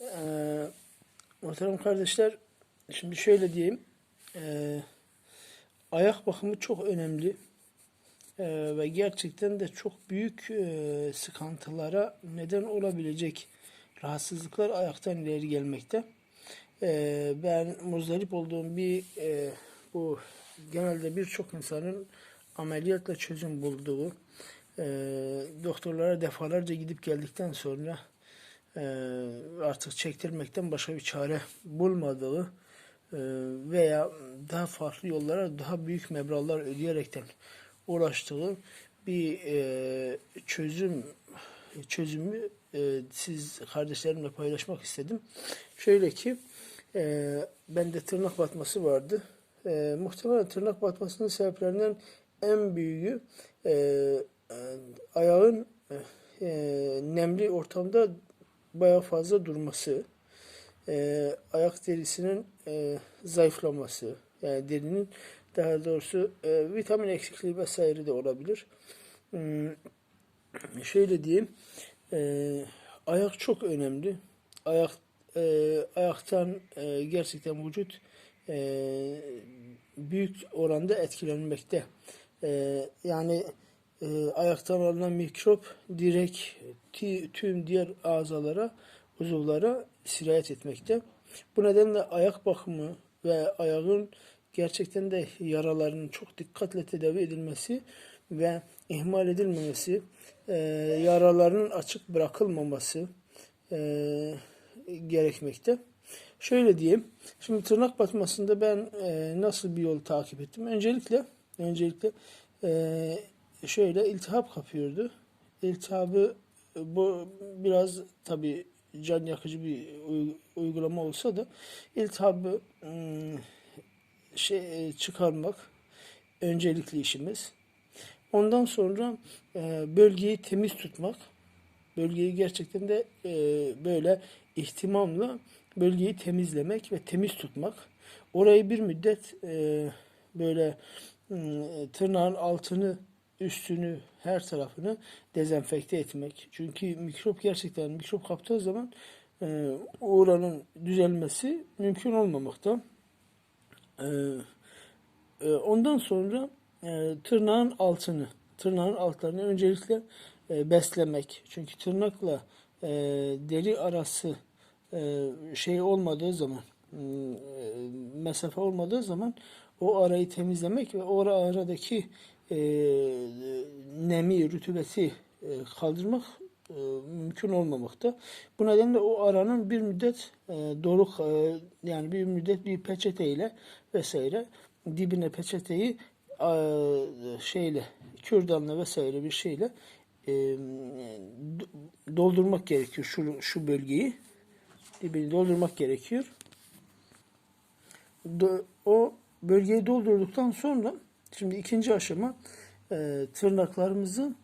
Ee, muhterem kardeşler, şimdi şöyle diyeyim. Ee, ayak bakımı çok önemli. Ee, ve gerçekten de çok büyük e, sıkıntılara neden olabilecek rahatsızlıklar ayaktan ileri gelmekte. Ee, ben muzdarip olduğum bir e, bu genelde birçok insanın ameliyatla çözüm bulduğu e, doktorlara defalarca gidip geldikten sonra artık çektirmekten başka bir çare bulmadığı e, veya daha farklı yollara daha büyük meblağlar ödeyerekten uğraştığı bir e, çözüm çözümü e, siz kardeşlerimle paylaşmak istedim. Şöyle ki bende tırnak batması vardı. Muhtemelen tırnak batmasının sebeplerinden en büyüğü ayağın nemli ortamda bayağı fazla durması, e, ayak derisinin e, zayıflaması, yani derinin daha doğrusu e, vitamin eksikliği vesaire de olabilir. Hmm, şöyle diyeyim, e, ayak çok önemli. Ayak e, ayaktan e, gerçekten vücut e, büyük oranda etkilenmekte. E, yani e, ayaktan alınan mikrop direkt tüm diğer azalara, uzuvlara sirayet etmekte. Bu nedenle ayak bakımı ve ayağın gerçekten de yaralarının çok dikkatle tedavi edilmesi ve ihmal edilmemesi, e, yaraların açık bırakılmaması e, gerekmekte. Şöyle diyeyim, şimdi tırnak batmasında ben e, nasıl bir yol takip ettim? Öncelikle, öncelikle e, şöyle iltihap kapıyordu. İltihabı e, bu biraz tabi can yakıcı bir uy- uygulama olsa da iltihabı ım, şey e, çıkarmak öncelikli işimiz. Ondan sonra e, bölgeyi temiz tutmak. Bölgeyi gerçekten de e, böyle ihtimamla bölgeyi temizlemek ve temiz tutmak. Orayı bir müddet e, böyle ım, tırnağın altını, üstünü, her tarafını dezenfekte etmek. Çünkü mikrop gerçekten mikrop kaptığı zaman e, oranın düzelmesi mümkün olmamakta. E, e, ondan sonra e, tırnağın altını, tırnağın altlarını öncelikle e, beslemek. Çünkü tırnakla e, deri arası e, şey olmadığı zaman, e, mesafe olmadığı zaman o arayı temizlemek ve o ara- aradaki e, nemi, rutubeti e, kaldırmak e, mümkün olmamakta. Bu nedenle o aranın bir müddet e, doluk e, yani bir müddet bir peçeteyle vesaire dibine peçeteyi e, şeyle kürdanla vesaire bir şeyle e, do- doldurmak gerekiyor şu şu bölgeyi dibini doldurmak gerekiyor. Do- o bölgeyi doldurduktan sonra şimdi ikinci aşama e, tırnaklarımızı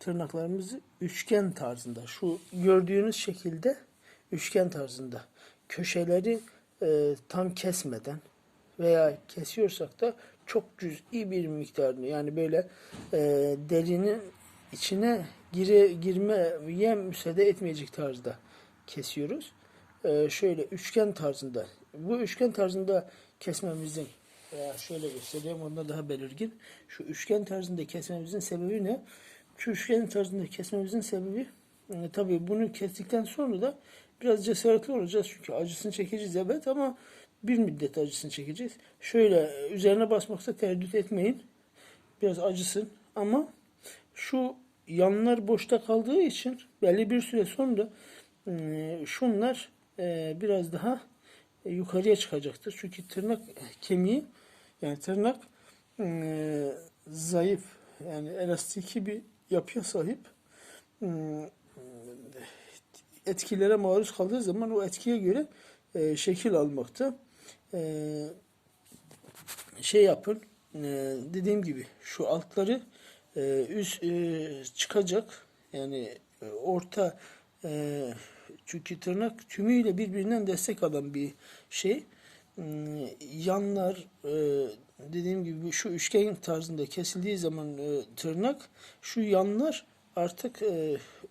tırnaklarımızı üçgen tarzında şu gördüğünüz şekilde üçgen tarzında köşeleri e, tam kesmeden veya kesiyorsak da çok cüz'i bir miktarını yani böyle e, derinin içine gire, girmeye müsaade etmeyecek tarzda kesiyoruz. E, şöyle üçgen tarzında. Bu üçgen tarzında kesmemizin veya şöyle göstereyim onda daha belirgin. Şu üçgen tarzında kesmemizin sebebi ne? Şu üçgen tarzında kesmemizin sebebi e, tabii bunu kestikten sonra da biraz cesaretli olacağız çünkü acısını çekeceğiz evet ama bir müddet acısını çekeceğiz. Şöyle e, üzerine basmakta tereddüt etmeyin. Biraz acısın ama şu yanlar boşta kaldığı için belli bir süre sonra e, şunlar e, biraz daha e, yukarıya çıkacaktır. Çünkü tırnak kemiği yani tırnak e, zayıf yani elastiki bir yapıya sahip. E, etkilere maruz kaldığı zaman o etkiye göre e, şekil almakta. E, şey yapın e, dediğim gibi şu altları e, üst e, çıkacak yani orta e, çünkü tırnak tümüyle birbirinden destek alan bir şey. Hmm, Yanlar e, dediğim gibi şu üçgen tarzında kesildiği zaman e, tırnak şu yanlar artık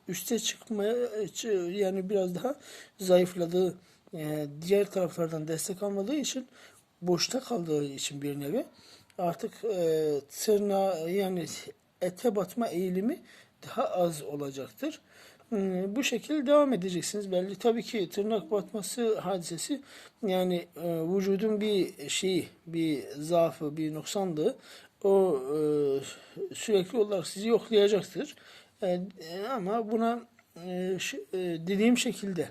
üste çıkmaya çı- yani biraz daha zayıfladığı diğer taraflardan destek almadığı için boşta kaldığı için bir nevi artık e, tırnağa yani ete batma eğilimi daha az olacaktır. Hmm, Bu şekilde devam edeceksiniz. Belli tabii ki tırnak batması hadisesi yani e, vücudun bir şeyi, bir zaafı, bir noksanlığı o e, sürekli olarak sizi yoklayacaktır. E, ama buna dediğim şekilde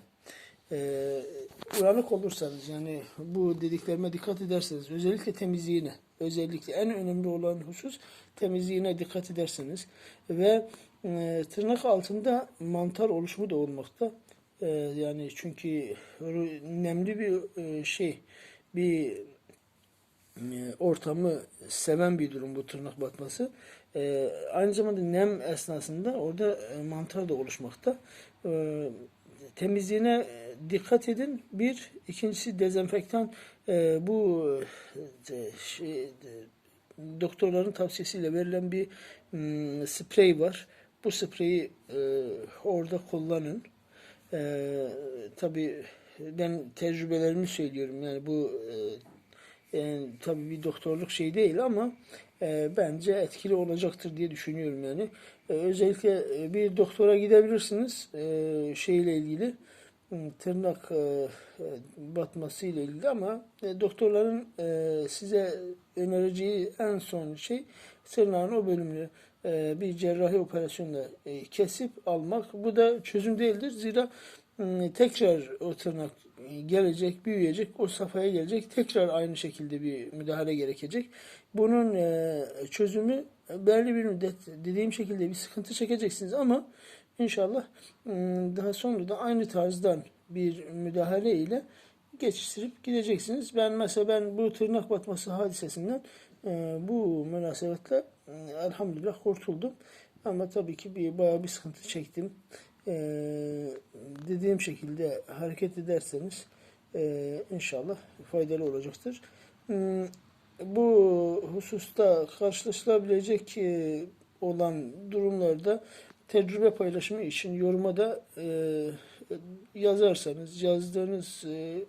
uyanık olursanız yani bu dediklerime dikkat ederseniz özellikle temizliğine özellikle en önemli olan husus temizliğine dikkat ederseniz ve tırnak altında mantar oluşumu da olmakta. Yani çünkü nemli bir şey bir ortamı seven bir durum bu tırnak batması. E, aynı zamanda nem esnasında orada e, mantar da oluşmakta. Temizliğine dikkat edin. Bir, ikincisi dezenfektan. Bu şey, doktorların tavsiyesiyle verilen bir mm, sprey var. Bu spreyi e, orada kullanın. E, tabii ben tecrübelerimi söylüyorum. Yani bu e, yani tabii bir doktorluk şey değil ama e, bence etkili olacaktır diye düşünüyorum yani. E, özellikle e, bir doktora gidebilirsiniz e, şeyle ilgili m, tırnak e, e, batması ile ilgili ama e, doktorların e, size önereceği en son şey tırnağın o bölümünü e, bir cerrahi operasyonla e, kesip almak. Bu da çözüm değildir. Zira tekrar o tırnak gelecek, büyüyecek, o safhaya gelecek. Tekrar aynı şekilde bir müdahale gerekecek. Bunun e, çözümü belli bir müddet dediğim şekilde bir sıkıntı çekeceksiniz ama inşallah daha sonra da aynı tarzdan bir müdahale ile geçiştirip gideceksiniz. Ben mesela ben bu tırnak batması hadisesinden e, bu münasebetle e, elhamdülillah kurtuldum. Ama tabii ki bir bayağı bir sıkıntı çektim. E, dediğim şekilde hareket ederseniz e, inşallah faydalı olacaktır. Hmm, Bu hususta karşılaşılabilecek e, olan durumlarda tecrübe paylaşımı için yoruma da e, yazarsanız yazdığınız e,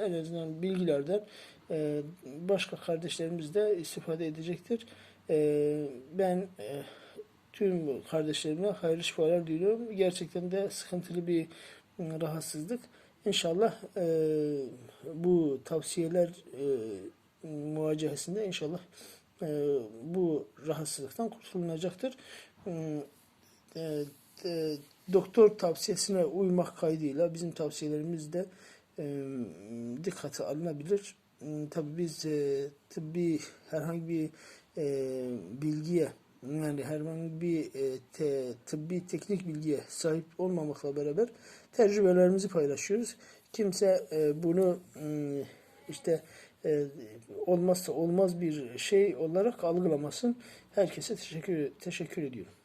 en azından bilgilerden e, başka kardeşlerimiz de istifade edecektir. E, ben e, tüm kardeşlerime hayırlı şifalar diliyorum. Gerçekten de sıkıntılı bir rahatsızlık. İnşallah e, bu tavsiyeler e, muvacehesinde inşallah e, bu rahatsızlıktan kurtulunacaktır. Doktor tavsiyesine uymak kaydıyla bizim tavsiyelerimiz de dikkate alınabilir. E, tabii biz e, tıbbi herhangi bir e, bilgiye yani herhangi bir e, te, tıbbi teknik bilgiye sahip olmamakla beraber tecrübelerimizi paylaşıyoruz. Kimse e, bunu işte e, olmazsa olmaz bir şey olarak algılamasın. Herkese teşekkür teşekkür ediyorum.